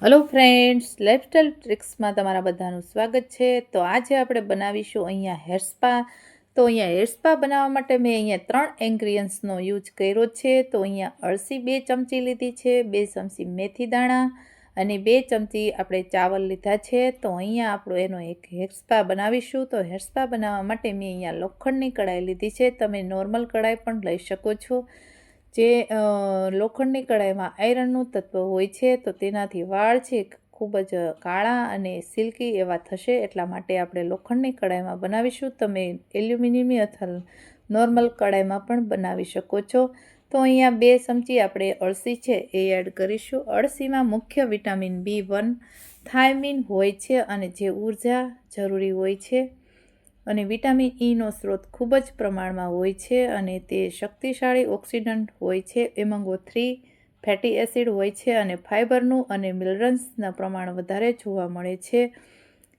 Hello friends lifestyle ટ્રિક્સમાં તમારા બધાનું સ્વાગત છે. તો આજે આપણે બનાવીશું અહીંયા હેર સ્પા તો અહીંયા હેર સ્પા બનાવવા માટે મેં અહીંયા ત્રણ એન્ગ્રીયન્ટ્સનો યુઝ કર્યો છે. તો અહીંયા અળસી બે ચમચી લીધી છે, બે ચમચી મેથી દાણા અને બે ચમચી આપણે ચાવલ લીધા છે. તો અહીંયા આપણો એનો એક હેર સ્પા બનાવીશું. તો હેર સ્પા બનાવવા માટે મેં અહીંયા લોખંડની કઢાઈ લીધી છે. તમે નોર્મલ કઢાઈ પણ લઈ શકો છો. જે લોખંડની કઢાઈમાં આયરનનું તત્વ હોય છે, તો તેનાથી વાળ છે ખૂબ જ કાળા અને સિલ્કી એવા થશે. એટલા માટે આપણે લોખંડની કઢાઈમાં બનાવીશું. તમે એલ્યુમિનિયમની અથવા નોર્મલ કઢાઈમાં પણ બનાવી શકો છો. તો અહીંયા બે ચમચી આપણે અળસી છે એ એડ કરીશું. અળસીમાં મુખ્ય વિટામિન બી વન થાયમિન હોય છે અને જે ઊર્જા જરૂરી હોય છે. અને વિટામિન ઈનો સ્ત્રોત ખૂબ જ પ્રમાણમાં હોય છે અને તે શક્તિશાળી ઓક્સિડન્ટ હોય છે. એમંગો થ્રી ફેટી એસિડ હોય છે અને ફાઇબરનું અને મિનરલ્સના પ્રમાણ વધારે જોવા મળે છે.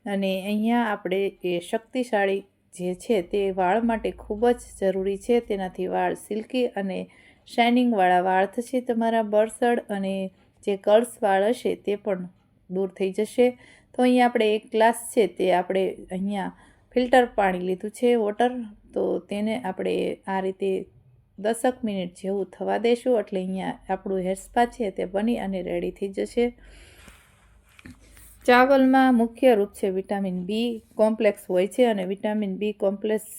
અને અહીંયા આપણે એ શક્તિશાળી જે છે તે વાળ માટે ખૂબ જ જરૂરી છે. તેનાથી વાળ સિલ્કી અને શાઇનિંગવાળા વાળ થશે તમારા બરસડ અને જે કર્લ્સ વાળ હશે તે પણ દૂર થઈ જશે. તો અહીંયા આપણે એક ગ્લાસ છે તે આપણે અહીંયા ફિલ્ટર પાણી લીધું છે, વોટર, તો તેને આપણે આ રીતે દસક મિનિટ જેવું થવા દઈશું એટલે અહીંયા આપણું હેર સ્પા છે તે બની અને રેડી થઈ જશે. ચાવલમાં મુખ્ય રૂપ છે વિટામિન બી કોમ્પ્લેક્સ હોય છે અને vitamin B complex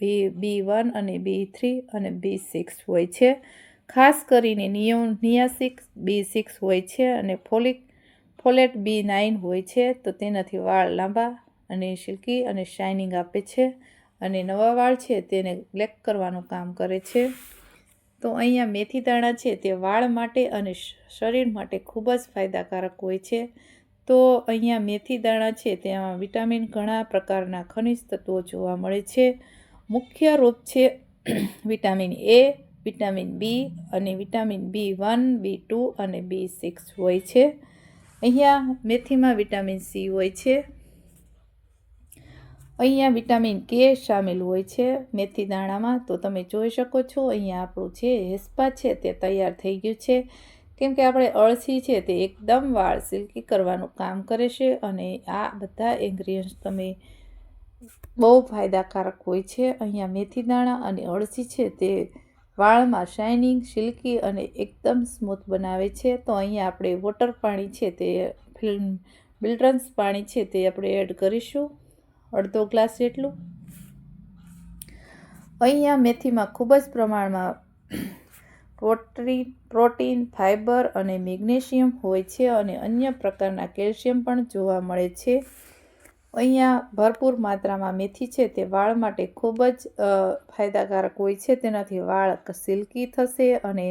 B B one અને બી થ્રી અને બી સિક્સ હોય છે. ખાસ કરીને નિયો, નિયાસિક બી સિક્સ હોય છે અને ફોલિક, ફોલેટ બી નાઇન હોય છે, તો તેનાથી વાળ લાંબા અને સિલ્કી અને શાઇનિંગ આપે છે અને નવા વાળ છે તેને બ્લેક કરવાનું કામ કરે છે. તો અહીંયા મેથી દાણા છે તે વાળ માટે અને શરીર માટે ખૂબ જ ફાયદાકારક હોય છે. તો અહીંયા મેથી દાણા છે તેમાં વિટામિન ઘણા પ્રકારના ખનિજ તત્વો જોવા મળે છે. મુખ્ય રૂપ છે વિટામિન એ, વિટામિન બી અને vitamin B one, B two અને બી સિક્સ હોય છે. અહીંયા મેથીમાં વિટામિન સી હોય છે. અહીંયા વિટામિન કે સામેલ હોય છે. મેથી દાણામાં તો તમે જોઈ શકો છો, અહીંયા આપણું જે હેસ્પા છે તે તૈયાર થઈ ગયું છે. કેમ કે આપણે અળસી છે તે એકદમ વાળ સિલ્કી કરવાનું કામ કરે છે અને આ બધા ઇન્ગ્રીડિયન્ટ્સ તમે બહુ ફાયદાકારક હોય છે. અહીંયા મેથી દાણા અને અળસી છે તે વાળમાં શાઇનિંગ સિલ્કી અને એકદમ સ્મૂથ બનાવે છે. તો અહીંયા આપણે વોટર પાણી છે તે ફિલ્મ બિલ્ડ્રન્સ પાણી છે તે આપણે એડ કરીશું. અડધો ગ્લાસ જેટલું. અહીંયા મેથીમાં ખૂબ જ પ્રમાણમાં પ્રોટીન પ્રોટીન ફાઇબર અને મેગ્નેશિયમ હોય છે અને અન્ય પ્રકારના કેલ્શિયમ પણ જોવા મળે છે. અહીંયા ભરપૂર માત્રામાં મેથી છે, તે વાળ માટે ખૂબ જ ફાયદાકારક હોય છે. તેનાથી વાળ સિલ્કી થશે અને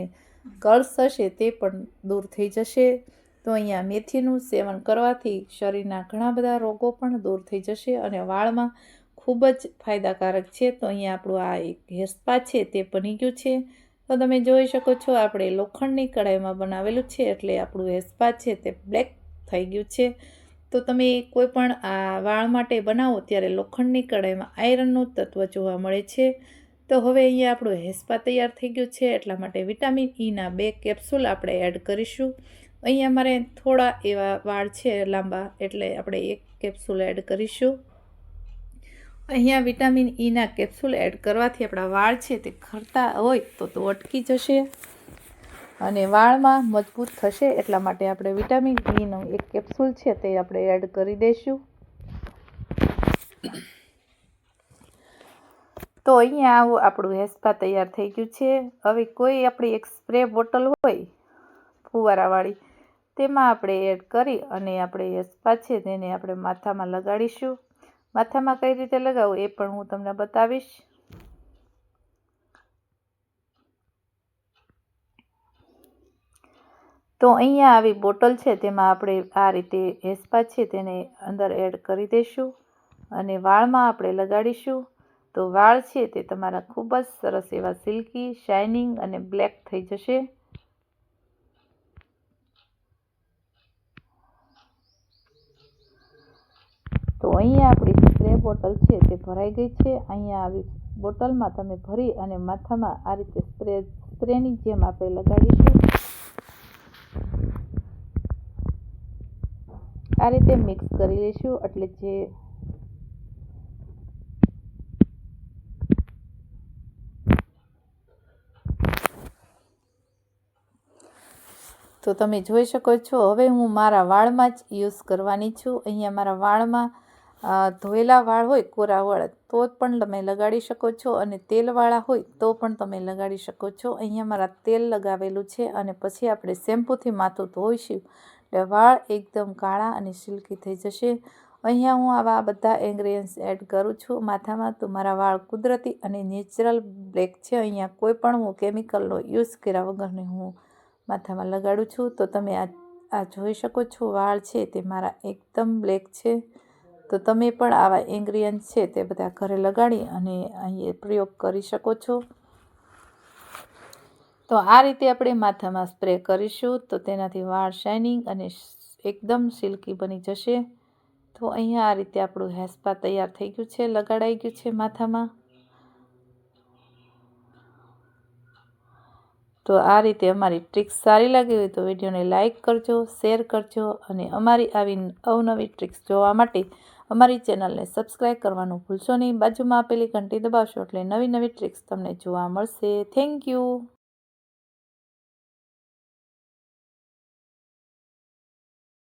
કર્લ્સ હશે, તે પણ દૂર થઈ જશે. તો અહીંયા મેથીનું સેવન કરવાથી શરીરના ઘણા બધા રોગો પણ દૂર થઈ જશે અને વાળમાં ખૂબ જ ફાયદાકારક છે. તો અહીંયા આપણું આ એક હેસ્પા છે તે બની ગયું છે. તો તમે જોઈ શકો છો, આપણે લોખંડની કઢાઈમાં બનાવેલું છે એટલે આપણું હેસ્પા છે તે બ્લેક થઈ ગયું છે. તો તમે કોઈ પણ આ વાળ માટે બનાવો ત્યારે લોખંડની કઢાઈમાં આયરનનું તત્વ જોવા મળે છે. તો હવે અહીંયા આપણું હેસ્પા તૈયાર થઈ ગયું છે. એટલા માટે વિટામિન ઈના બે કેપ્સ્યુલ આપણે એડ કરીશું. અહીંયા મારે થોડા એવા વાળ છે લાંબા, એટલે આપણે એક કેપ્સ્યુલ એડ કરીશું. અહીંયા વિટામિન ઈના કેપ્સ્યુલ એડ કરવાથી આપણા વાળ છે તે ખરતા હોય તો તો અટકી જશે. અને વાળમાં મજબૂત થશે એટલા માટે આપણે વિટામિન ઈનો એક કેપ્સ્યુલ છે તે આપણે એડ કરી દઈશું. તો અહીંયા આવું આપણું હેસ્પા તૈયાર થઈ ગયું છે. હવે કોઈ આપણી એક સ્પ્રે બોટલ હોય, ફુવારાવાળી તેમાં આપણે એડ કરી અને આપણે સ્પા છે તેને આપણે માથામાં લગાડીશું. માથામાં કઈ રીતે લગાવવું એ પણ હું તમને બતાવીશ. તો અહીંયા આવી બોટલ છે તેમાં આપણે આ રીતે હેસ્પા છે તેને અંદર એડ કરી દઈશું અને વાળમાં આપણે લગાડીશું. તો વાળ છે તે તમારા ખૂબ જ સરસ એવા સિલ્કી શાઇનિંગ અને બ્લેક થઈ જશે. તો અહીંયા આપણી સ્પ્રે બોટલ છે તે ભરાઈ ગઈ છે. અહીંયા આવી બોટલમાં તમે ભરી અને માથામાં આ રીતે સ્પ્રે સ્પ્રેની જેમ આપણે લગાડીશું. આ રીતે મિક્સ કરી લઈશું એટલે જે તો તમે જોઈ શકો છો, હવે હું મારા વાળમાં જ યુઝ કરવાની છું. અહીંયા મારા વાળમાં ધોયેલા વાળ હોય કોરા વાળ તો પણ તમે લગાડી શકો છો અને તેલવાળા હોય તો પણ તમે લગાડી શકો છો. અહીંયા મારા તેલ લગાવેલું છે અને પછી આપણે શેમ્પૂથી માથું ધોઈશું. એટલે વાળ એકદમ કાળા અને સિલ્કી થઈ જશે. અહીંયા હું આવા બધા ઇન્ગ્રીડિયન્ટ્સ એડ કરું છું. માથામાં તો મારા વાળ કુદરતી અને નેચરલ બ્લેક છે. અહીંયા કોઈ પણ હું કેમિકલનો યુઝ કર્યા વગરની હું માથામાં લગાડું છું. તો તમે આ આ જોઈ શકો છો વાળ છે તે મારા એકદમ બ્લેક છે. તો તમે પણ આવા ઇન્ગ્રીડિયન્ટ છે તે બધા ઘરે લગાડી અને અહીં પ્રયોગ કરી શકો છો. તો આ રીતે આપણે માથામાં સ્પ્રે કરીશું તો તેનાથી વાળ શાઇનિંગ અને એકદમ સિલ્કી બની જશે. તો અહીંયા આ રીતે આપણું હેસ્પા તૈયાર થઈ ગયું છે, લગાડાઈ ગયું છે માથામાં. તો આ રીતે અમારી ટ્રિક્સ સારી લાગી હોય તો વિડીયોને લાઇક કરજો, શેર કરજો અને અમારી આવી અવનવી ટ્રિક્સ જોવા માટે અમારી ચેનલને સબસ્ક્રાઈબ કરવાનું ભૂલશો નહીં. બાજુમાં આપેલી ઘંટી દબાવશો એટલે નવી નવી ટ્રિક્સ તમને જોવા મળશે. Thank you.